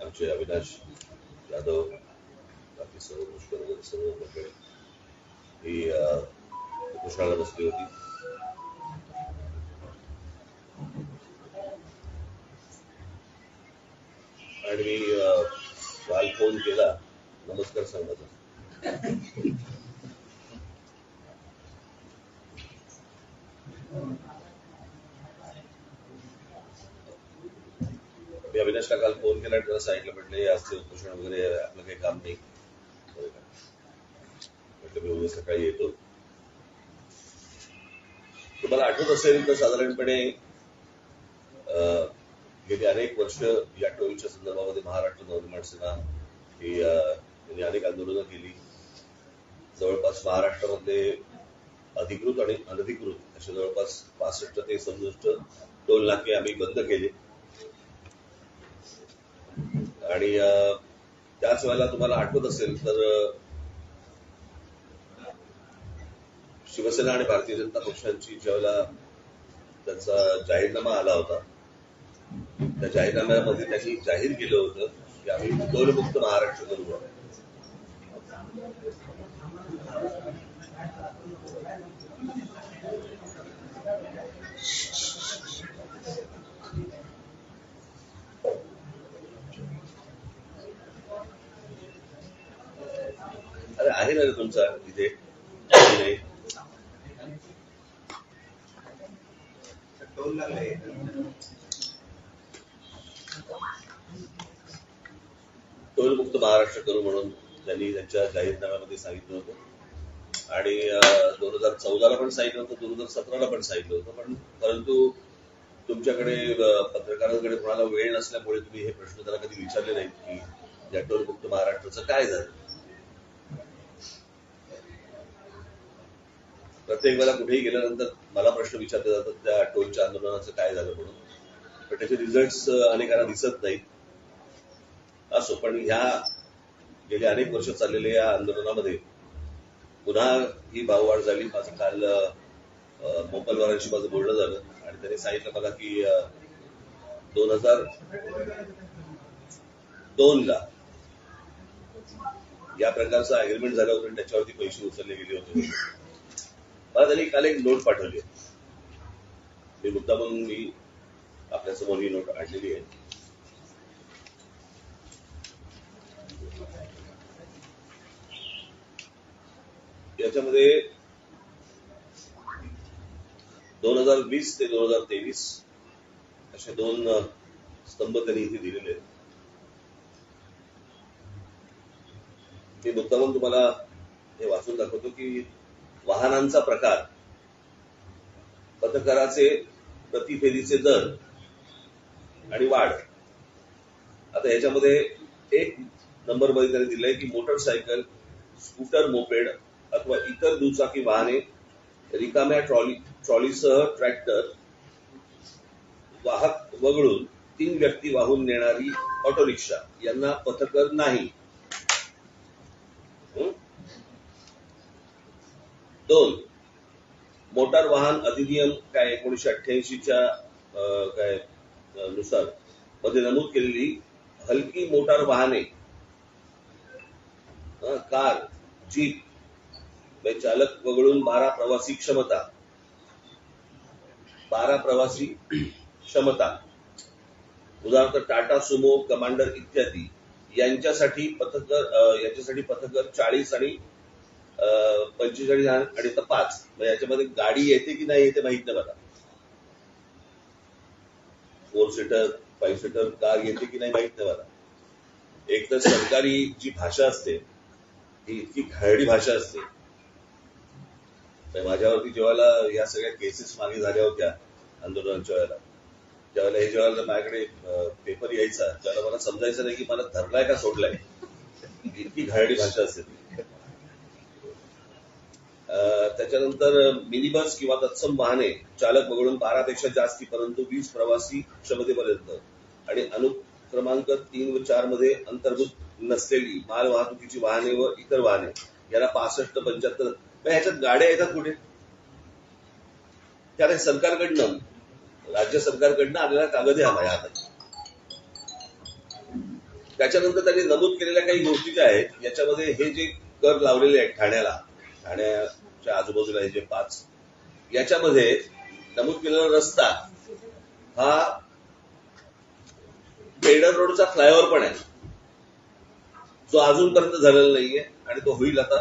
आमचे अविनाश यादव बाकी सर्व पुष्कर सर्व मंडळी. ही अं, बसली होती. आणि मी काल फोन केला नमस्कार सांगण्याचा मी अविनाशला काल फोन केला त्याला सांगितलं म्हटलं आज ते उपोषण वगैरे आपलं काही काम नाही. म्हटलं मी उद्या सकाळी येतो. तुम्हाला आठवत असेल तर साधारणपणे गेली अनेक वर्ष या टोलच्या संदर्भामध्ये महाराष्ट्र नवनिर्माण सेना ही अं, अनेक आंदोलनं केली. जवळपास महाराष्ट्रामध्ये अधिकृत आणि अनधिकृत असे जवळपास पासष्ट ते सदुसष्ट टोल नाके आम्ही बंद केले. आणि त्याच वेळेला तुम्हाला आठवत असेल तर शिवसेना आणि भारतीय जनता पक्षांची ज्यावेळेला त्यांचा जाहीरनामा आला होता त्या जाहीरनाम्यामध्ये त्यांनी जाहीर केलं होतं की आम्ही टोलमुक्त महाराष्ट्र करू. तुमचा इथे. टोल टोलमुक्त महाराष्ट्र करू म्हणून त्यांनी त्यांच्या जाहीरनाम्यामध्ये सांगितलं होतं. आणि दोन हजार चौदाला पण सांगितलं होतं दोन हजार सतराला पण सांगितलं होतं. पण परंतु तुमच्याकडे पत्रकारांकडे कोणाला वेळ नसल्यामुळे तुम्ही हे प्रश्न त्याला कधी विचारले नाहीत की या टोलमुक्त महाराष्ट्राचं काय झालं? प्रत्येक वेळेला कुठेही गेल्यानंतर मला प्रश्न विचारले जातात त्या टोलच्या आंदोलनाचं काय झालं म्हणून? पण त्याचे रिझल्ट अनेकांना दिसत नाहीत. असो पण ह्या गेले अनेक वर्ष चाललेल्या या आंदोलनामध्ये पुन्हा ही भाववाढ झाली. माझं काल मोपलवारांशी माझं बोलणं झालं आणि त्यांनी सांगितलं मला की दोन हजार दोन ला या प्रकारचं अग्रीमेंट झालं होतं आणि त्याच्यावरती पैसे उचलले गेले होते. मला त्यांनी काल एक नोट पाठवली मी मुद्दा म्हणून मी आपल्यासमोर ही नोट आणलेली आहे. याच्यामध्ये दोन हजार वीस ते दोन हजार तेवीस असे दोन स्तंभ त्यांनी इथे दिलेले आहेत. मी मुद्दामून तुम्हाला हे वाचून दाखवतो की वाहनांचा प्रकार पथकराचे प्रतिफेरीचे दर आणि वाढ. आता याच्यामध्ये एक नंबरमध्ये त्यांनी दिलंय की मोटरसायकल स्कूटर मोपेड अथवा इतर दुचाकी वाहने रिकाम्या ट्रॉली ट्रॉलीसह ट्रॅक्टर वाहक वगळून तीन व्यक्ती वाहून नेणारी ऑटो रिक्षा यांना पथकर नाही. दोन. मोटार वाहन अधिनियम काय एकोणीशे अठ्ठ्याऐंशीच्या काय नुसारमध्ये नमूद केलेली हलकी मोटार वाहने कार जीप चालक वगळून बारा प्रवासी क्षमता. बारा प्रवासी क्षमता. उदाहरणार्थ टाटा सुमो कमांडर इत्यादी. यांच्यासाठी पथकर यांच्यासाठी पथकर चाळीस आणि पंचेचाळीस आणि तर पाच. याच्यामध्ये गाडी येते की नाही येते माहीत नाही मला. Four seater five seater car येते की नाही माहीत नाही मला. एक तर सरकारी जी भाषा असते ती इतकी घाळडी भाषा असते. तर माझ्यावरती जेव्हा या सगळ्या केसेस मागे झाल्या होत्या आंदोलनाच्या वेळेला. त्यावेळेला हे जेव्हा माझ्याकडे पेपर यायचा त्यावेळेला मला समजायचं नाही की मला धरलाय का सोडलाय. इतकी घाळडी भाषा असते ती अं, त्याच्यानंतर मिनी बस किंवा तत्सम वाहने चालक वगळून बारापेक्षा जास्ती परंतु वीस प्रवासी क्षमतेपर्यंत. आणि अनुक्रमांक तीन व चारमध्ये अंतर्भूत नसलेली माल वाहतुकीची वाहने व इतर वाहने. याला पासष्ट पंच्याहत्तर. ह्याच्यात गाड्या येतात कुठे? त्याने सरकारकडनं राज्य सरकारकडनं आलेला कागद आहे हा माझ्या हातात त्याच्यानंतर त्यांनी नमूद केलेल्या काही गोष्टी ज्या आहेत याच्यामध्ये हे जे कर लावलेले आहेत ठाण्याला ठाण्याच्या आजूबाजूला हे जे पाच याच्यामध्ये नमूद केलेला रस्ता हा पेडर रोडचा फ्लायओव्हर पण आहे. जो अजूनपर्यंत झालेला नाहीये आणि तो होईल आता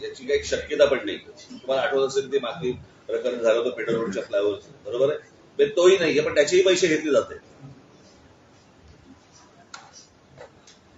याची काही शक्यता पण नाही. तुम्हाला आठवत असेल ते मागणी प्रकरण झालं होतं पेडर रोडच्या फ्लायओव्हरचं. बरोबर आहे? म्हणजे तोही नाहीये पण त्याचेही पैसे घेतले जाते.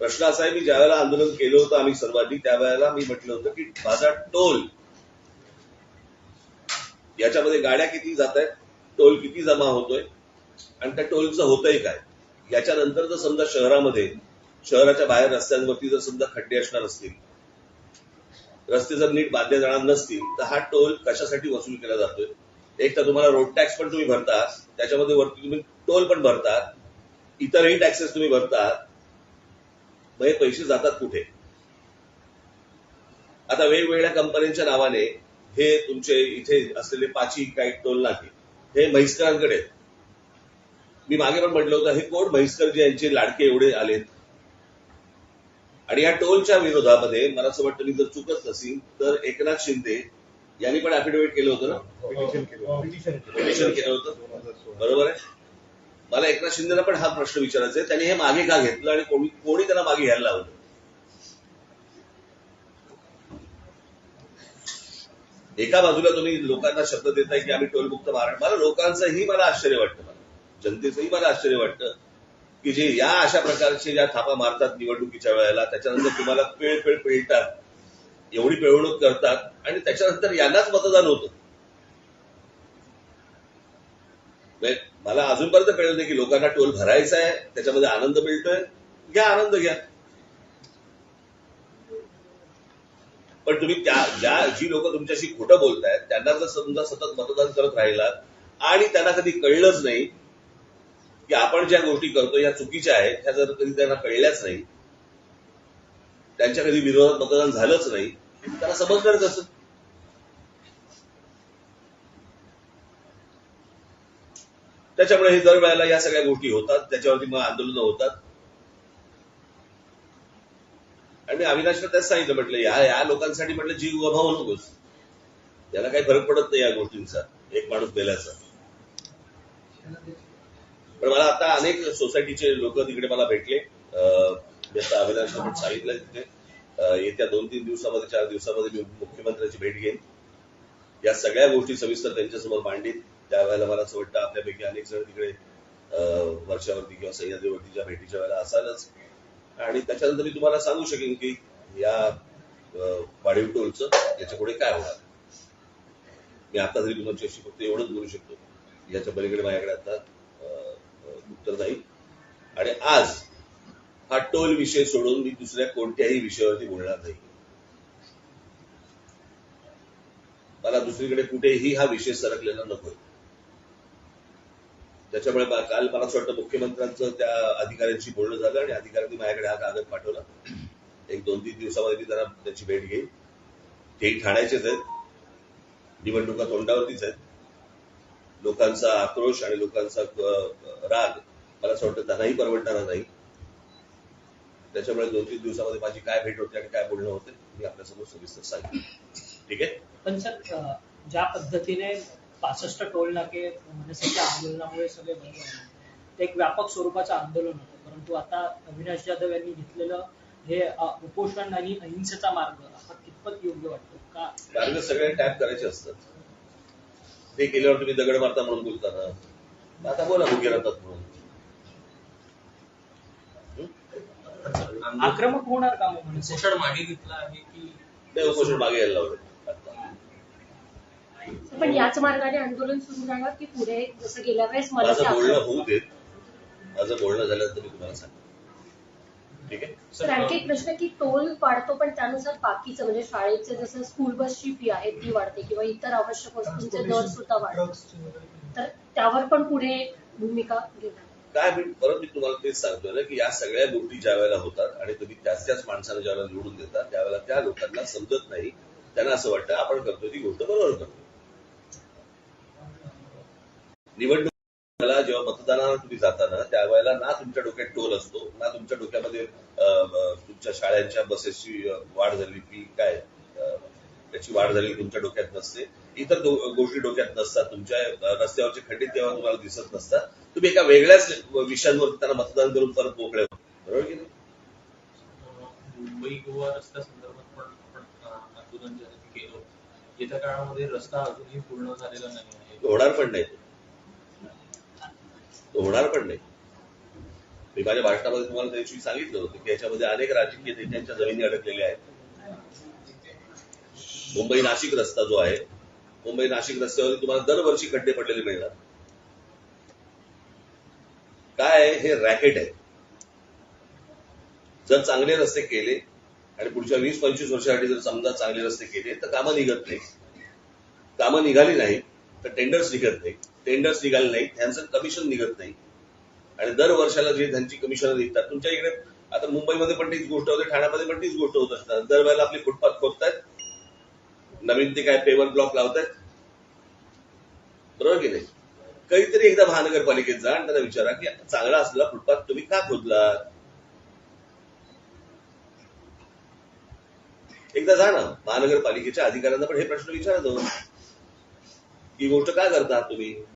प्रश्न असा आहे मी ज्या वेळेला आंदोलन केलं होतं आम्ही सर्वांनी त्यावेळेला मी म्हटलं होतं की माझा टोल याच्यामध्ये गाड्या किती जात आहेत टोल किती जमा होतोय आणि त्या टोलचं होतंय काय? याच्यानंतर जर समजा शहरामध्ये शहराच्या बाहेर रस्त्यांवरती जर समजा खड्डे असणार असतील रस्ते जर नीट बांधले जाणार नसतील तर हा टोल कशासाठी वसूल केला जातोय? एक तर तुम्हाला रोड टॅक्स पण तुम्ही भरता त्याच्यामध्ये वरती तुम्ही टोल पण भरतात इतरही टॅक्सेस तुम्ही भरतात मग हे पैसे जातात कुठे? आता वेगवेगळ्या कंपन्यांच्या नावाने हे तुमचे इथे असलेले पाची काही टोल नाके हे म्हैसकरांकडे आहेत. मी मागे पण म्हटलं होतं हे कोण? म्हैसकर जे यांचे लाडके एवढे आलेत. आणि या टोलच्या विरोधामध्ये मला असं वाटतं मी जर चुकत नसील तर एकनाथ शिंदे यांनी पण अफिडेव्हिट केलं होतं ना? पिटिशन केलं होतं. बरोबर आहे? मला एकनाथ शिंदेला पण हा प्रश्न विचारायचा आहे. त्यांनी हे मागे का घेतलं आणि कोणी कोणी त्यांना मागे घ्यायला लावलं? एका बाजूला तुम्ही लोकांना शब्द देताय की आम्ही टोलमुक्त महाराष्ट्र मला लोकांचंही मला आश्चर्य वाटतं मला. जनतेचंही मला आश्चर्य वाटतं की जे या अशा प्रकारचे ज्या थापा मारतात निवडणुकीच्या वेळेला त्याच्यानंतर तुम्हाला पेळ पेळ पेळतात. एवढी पिळवणूक करतात आणि त्याच्यानंतर यांनाच मतदान होतं. म्हणजे मला अजूनपर्यंत कळलं नाही की लोकांना टोल भरायचा आहे त्याच्यामध्ये आनंद मिळतोय. घ्या आनंद घ्या. पण तुम्ही त्या ज्या जी लोक तुमच्याशी खोटं बोलतायत त्यांना जर समजा सतत मतदान करत राहिलात आणि त्यांना कधी कळलंच नाही की आपण ज्या गोष्टी करतो या चुकीच्या आहेत ह्या जर कधी त्यांना कळल्याच नाही त्यांच्या कधी विरोधात मतदान झालंच नाही त्यांना समजणार असं त्याच्यामुळे हे दरवेळेला या सगळ्या गोष्टी होतात त्याच्यावरती मग आंदोलनं होतात. आणि अविनाशला त्याच सांगितलं म्हटलं या या लोकांसाठी म्हटलं जीव गमावू नकोस. याला काही फरक पडत नाही या गोष्टींचा एक माणूस गेल्याचा पण मला आता अनेक सोसायटीचे लोक तिकडे मला भेटले. आता सांगितलं तिथे. येत्या दोन तीन दिवसामध्ये चार दिवसामध्ये मी मुख्यमंत्र्यांची भेट घेईन. या सगळ्या गोष्टी सविस्तर त्यांच्यासमोर मांडीत त्यावेळेला मला असं वाटतं आपल्यापैकी अनेक जण तिकडे वर्षावरती किंवा सह्याद्रीवरतीच्या भेटीच्या वेळेला असालच. आणि त्याच्यानंतर मी तुम्हाला सांगू शकेन की या वाढीव टोलचं याच्यापुढे काय होणार. मी आता तरी तुमच्याशी फक्त एवढंच बोलू शकतो. याच्या पलीकडे माझ्याकडे आता उत्तर नाही आणि आज हा टोल विषय सोडून मी दुसऱ्या कोणत्याही विषयावरती बोलणार नाही. मला दुसरीकडे कुठेही हा विषय सरकलेला नकोय. त्याच्यामुळे काल मला असं वाटतं मुख्यमंत्र्यांचं त्या अधिकाऱ्यांशी बोलणं झालं आणि अधिकाऱ्यांनी माझ्याकडे हा कागद पाठवला. एक दोन तीन दिवसामध्ये मी जरा त्याची भेट घेईन तेही ठाण्याचेच आहेत. निवडणुका तोंडावरतीच आहेत. लोकांचा आक्रोश आणि लोकांचा राग मला असं वाटतं त्यांनाही परवडणारा नाही. त्याच्यामुळे दोन तीन दिवसामध्ये माझी काय भेट होते आणि काय बोलणं होते मी आपल्यासमोर सविस्तर सांगेन. ठीक आहे? पण सर ज्या पद्धतीने पासष्ट टोल नाके मनसेच्या आंदोलनामुळे सगळे बंद झाले. ते एक व्यापक स्वरूपाचं आंदोलन होतं. परंतु आता अविनाश जाधव यांनी घेतलेलं हे उपोषण आणि अहिंसेचा मार्ग हा कितपत योग्य वाटतो? का? मार्ग सगळे टॅप करायचे असतात. ते केल्यावर तुम्ही दगड मारता म्हणून बोलता ना आता बोला मुगे राहतात म्हणून. आक्रमक होणार का मग? उपोषण मागे घेतलं आहे की ते उपोषण मागे यायला लावले. पण याच मार्गाने आंदोलन सुरू राहणार की पुढे जसं गेल्या वेळेस मला माझं बोलणं होऊ देत. माझं बोलणं झाल्यानंतर मी तुम्हाला सांगतो. ठीक आहे? आणखी एक प्रश्न की टोल वाढतो पण त्यानुसार बाकीचं म्हणजे शाळेचे जसं स्कूल बसची फी आहे ती वाढते किंवा इतर आवश्यक वस्तूंचे दर सुद्धा वाढतात. तर त्यावर पण पुढे भूमिका घेणार. काय मी परत मी तुम्हाला तेच सांगतोय ना की या सगळ्या गोष्टी ज्या वेळेला होतात आणि तुम्ही त्याच त्याच माणसाला ज्या वेळेला निवडून देतात त्यावेळेला त्या लोकांना समजत नाही. त्यांना असं वाटतं आपण करतोय ती गोष्ट बरोबर करतो निवडणुकीला जेव्हा मतदानाला तुम्ही जाता ना त्यावेळेला ना तुमच्या डोक्यात टोल असतो ना तुमच्या डोक्यामध्ये तुमच्या शाळांच्या बसेसची वाढ झाली फी काय? त्याची वाढ झाली तुमच्या डोक्यात नसते? इतर गोष्टी डोक्यात नसतात. तुमच्या रस्त्यावरचे खड्डे तेव्हा तुम्हाला दिसत नसतात. तुम्ही एका वेगळ्याच विषयांवर त्यांना मतदान करून परत मोकळे होता बरोबर की नाही? मुंबई गोवा रस्त्या संदर्भात पण आपण आंदोलन केलं. येत्या काळामध्ये रस्ता अजूनही पूर्ण झालेला नाही होणार पण नाही. तो होणार पण नाही. मी माझ्या भाषणामध्ये तुम्हाला त्याविषयी सांगितलं होतं की याच्यामध्ये अनेक राजकीय नेत्यांच्या जमिनी अडकलेल्या आहेत. मुंबई नाशिक रस्ता जो आहे मुंबई नाशिक रस्त्यावर तुम्हाला दरवर्षी खड्डे पडलेले मिळणार काय आहे? हे रॅकेट आहे. जर चांगले रस्ते केले आणि पुढच्या वीस पंचवीस वर्षासाठी जर समजा चांगले रस्ते केले तर कामं निघत नाही कामं निघाली नाही तर टेंडर्स निघत नाही टेंडर्स निघाले नाही त्यांचं कमिशन निघत नाही. आणि दर वर्षाला जे त्यांची कमिशन निघतात तुमच्या इकडे आता मुंबईमध्ये पण तीच गोष्ट होते ठाण्यामध्ये पण तीच गोष्ट होत असतात. दरवेळेला आपली फुटपाथ खोदतायत. नवीन ते काय पेवर ब्लॉक लावतायत. बरोबर की नाही? काहीतरी एकदा महानगरपालिकेत जा आणि त्यांना विचारा की चांगला असलेला फुटपाथ तुम्ही का खोदला एकदा जा ना महानगरपालिकेच्या अधिकाऱ्यांना पण हे प्रश्न विचारा दोन ही गोष्ट का करता तुम्ही?